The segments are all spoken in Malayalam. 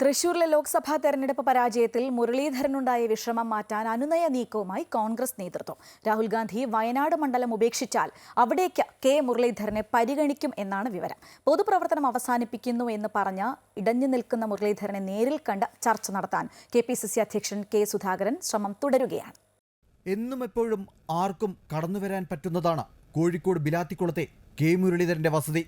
തൃശൂരിലെ ലോക്സഭാ തെരഞ്ഞെടുപ്പ് പരാജയത്തിൽ മുരളീധരനുണ്ടായ വിഷമം മാറ്റാൻ അനുനയ നീക്കവുമായി കോൺഗ്രസ് നേതൃത്വം. രാഹുൽ ഗാന്ധി വയനാട് മണ്ഡലം ഉപേക്ഷിച്ചാൽ അവിടേക്ക് കെ മുരളീധരനെ പരിഗണിക്കും എന്നാണ് വിവരം. പൊതുപ്രവർത്തനം അവസാനിപ്പിക്കുന്നു എന്ന് പറഞ്ഞ ഇടഞ്ഞു നിൽക്കുന്ന മുരളീധരനെ നേരിൽ കണ്ട് ചർച്ച നടത്താൻ കെ പി സി സി അധ്യക്ഷൻ കെ സുധാകരൻ ശ്രമം തുടരുകയാണ്. എന്നും എപ്പോഴും ആർക്കും കടന്നുവരാൻ പറ്റുന്നതാണ് കോഴിക്കോട് ബിലാത്തിക്കുളത്തെ കെ മുരളീധരന്റെ വസതി.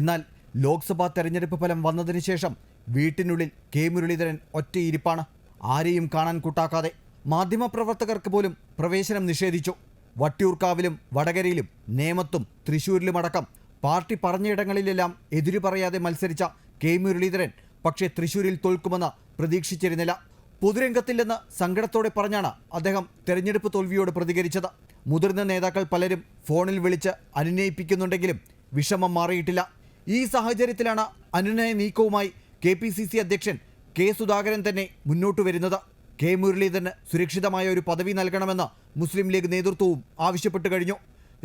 എന്നാൽ ലോക്സഭാ തെരഞ്ഞെടുപ്പ് ഫലം വന്നതിന് ശേഷം വീട്ടിനുള്ളിൽ കെ മുരളീധരൻ ഒറ്റയിരിപ്പാണ് ആരെയും കാണാൻ കൂട്ടാക്കാതെ മാധ്യമപ്രവർത്തകർക്ക് പോലും പ്രവേശനം നിഷേധിച്ചു. വട്ടിയൂർക്കാവിലും വടകരയിലും നേമത്തും തൃശൂരിലുമടക്കം പാർട്ടി പറഞ്ഞയിടങ്ങളിലെല്ലാം എതിരു പറയാതെ മത്സരിച്ച കെ മുരളീധരൻ പക്ഷേ തൃശൂരിൽ തോൽക്കുമെന്ന് പ്രതീക്ഷിച്ചിരുന്നില്ല. പൊതുരംഗത്തില്ലെന്ന് സങ്കടത്തോടെ പറഞ്ഞാണ് അദ്ദേഹം തെരഞ്ഞെടുപ്പ് തോൽവിയോട് പ്രതികരിച്ചത്. മുതിർന്ന നേതാക്കൾ പലരും ഫോണിൽ വിളിച്ച് അനുനയിപ്പിക്കുന്നുണ്ടെങ്കിലും വിഷമം മാറിയിട്ടില്ല. ഈ സാഹചര്യത്തിലാണ് അനുനയ നീക്കവുമായി കെ പി സി സി അധ്യക്ഷൻ കെ സുധാകരൻ തന്നെ മുന്നോട്ട് വരുന്നത്. കെ മുരളീധരന് സുരക്ഷിതമായ ഒരു പദവി നൽകണമെന്ന് മുസ്ലിം ലീഗ് നേതൃത്വവും ആവശ്യപ്പെട്ടു കഴിഞ്ഞു.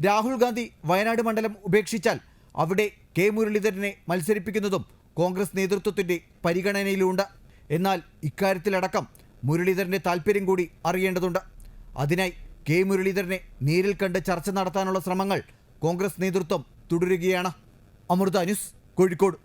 രാഹുൽ ഗാന്ധി വയനാട് മണ്ഡലം ഉപേക്ഷിച്ചാൽ അവിടെ കെ മുരളീധരനെ മത്സരിപ്പിക്കുന്നതും കോൺഗ്രസ് നേതൃത്വത്തിന്റെ പരിഗണനയിലുണ്ട്. എന്നാൽ ഇക്കാര്യത്തിലടക്കം മുരളീധരന്റെ താൽപ്പര്യം കൂടി അറിയേണ്ടതുണ്ട്. അതിനായി കെ മുരളീധരനെ നേരിൽ കണ്ട് ചർച്ച നടത്താനുള്ള ശ്രമങ്ങൾ കോൺഗ്രസ് നേതൃത്വം തുടരുകയാണ്. അമൃത ന്യൂസ് കോഴിക്കോട്.